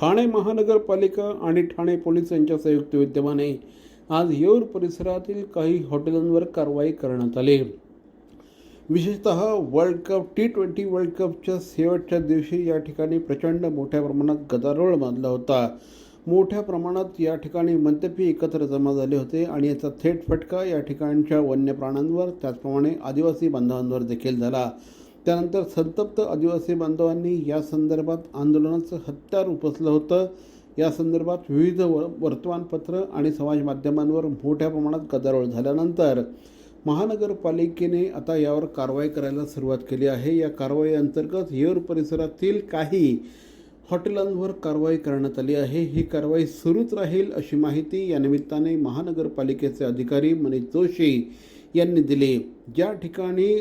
ठाणे महानगरपालिका आणि ठाणे पोलीस यांच्या संयुक्त विद्यमाने आज येऊर परिसरातील काही हॉटेलांवर कारवाई करण्यात आली. विशेषतः world cup T twenty world कपच्या शेवटच्या दिवशी या ठिकाणी प्रचंड मोठ्या प्रमाणात गदारोळ बांधला होता. मोठ्या प्रमाणात या ठिकाणी मद्यपी एकत्र जमा झाले होते आणि याचा थेट फटका या ठिकाणच्या वन्य प्राण्यांवर त्याचप्रमाणे आदिवासी बांधवांवर देखील झाला. त्यानंतर संतप्त आदिवासी बांधवांनी या संदर्भात आंदोलनाचं हत्यार उपसलं होतं. या संदर्भात विविध व वर्तमानपत्र आणि समाज माध्यमांवर मोठ्या प्रमाणात गदारोळ झाल्यानंतर महानगरपालिकेने आता यावर कारवाई करायला सुरुवात केली आहे. या कारवाई अंतर्गत येऊर परिसरातील काही हॉटेलांवर कारवाई करण्यात आली आहे. ही कारवाई सुरूच राहील अशी माहिती या निमित्ताने महानगरपालिकेचे अधिकारी मनीष जोशी यांनी दिली. ज्या ठिकाणी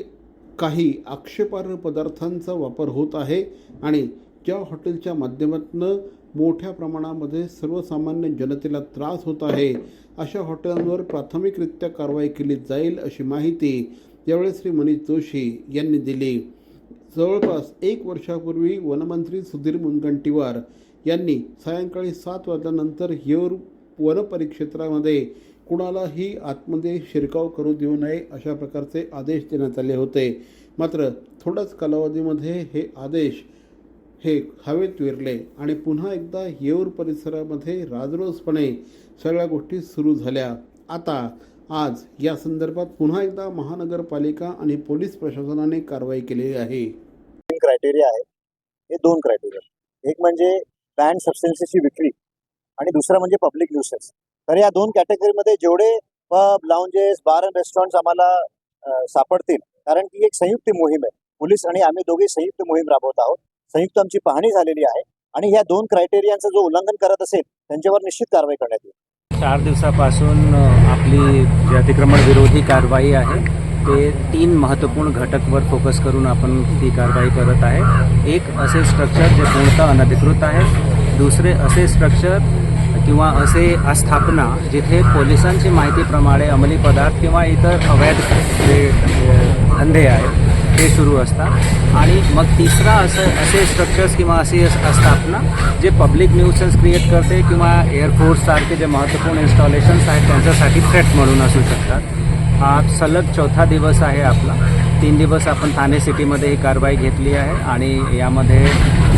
काही आक्षेपार्ह पदार्थांचा वापर होत आहे आणि ज्या हॉटेलच्या माध्यमातून मोठ्या प्रमाणामध्ये सर्वसामान्य जनतेला त्रास होत आहे अशा हॉटेलांवर प्राथमिकरित्या कारवाई केली जाईल अशी माहिती यावेळी श्री मनीष जोशी यांनी दिली. जवळपास एक वर्षापूर्वी वनमंत्री सुधीर मुनगंटीवार यांनी सायंकाळी सात वाजल्यानंतर येऊर वनपरिक्षेत्रामध्ये कुणालाही आतमध्ये शिरकाव करू देऊ नये अशा प्रकारचे आदेश देण्यात आले होते. मात्र थोड्याच कालावधीमध्ये हे आदेश हे हवेत विरले आणि पुन्हा एकदा येऊर परिसरामध्ये राजरोसपणे सगळ्या गोष्टी सुरू झाल्या. आता आज या संदर्भात पुन्हा एकदा महानगरपालिका आणि पोलीस प्रशासनाने कारवाई केलेली आहे. क्रायटेरिया आहे हे दोन क्रायटेरिया एक म्हणजे बँड सबस्टन्सेसची विक्री आणि दुसरं म्हणजे पब्लिक न्यूसेस तर या दोन कॅटेगरीमध्ये जेवढे pub lounges bar and restaurant आम्हाला सापडतील कारण की एक संयुक्त मोहीम आहे. पोलीस आणि आम्ही दोघे संयुक्त मोहीम राबवत आहोत. संयुक्त आमची पाहणी झालेली आहे आणि ह्या दोन क्रायटेरियांचं जो उल्लंघन करत असेल त्यांच्यावर निश्चित कारवाई करण्यात येईल. चार दिवसापासून आपली जी अतिक्रमण विरोधी कारवाई आहे ते तीन महत्त्वपूर्ण घटकवर फोकस करून आपण ती कारवाई करत आहे. एक असे स्ट्रक्चर जे पूर्णतः अनधिकृत आहे दुसरे असे स्ट्रक्चर किंवा असे आस्थापना जिथे पोलिसांची माहितीप्रमाणे अंमली पदार्थ किंवा इतर अवैध जे धंदे आहेत ते सुरू असतात. आणि मग तिसरा असं असे स्ट्रक्चर्स किंवा अशी अस- आस्थापना जे पब्लिक न्यूसन्स क्रिएट करते किंवा एअरफोर्ससारखे जे महत्त्वपूर्ण इन्स्टॉलेशन्स आहेत त्यांच्यासाठी थ्रेट म्हणून असू शकतात. हा सलग चौथा दिवस आहे आपला. तीन दिवस आपण ठाणे सिटीमध्ये ही कारवाई घेतली आहे आणि यामध्ये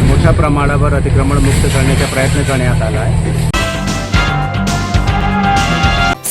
मोठ्या प्रमाणावर अतिक्रमण मुक्त करण्याचा प्रयत्न करण्यात आला आहे.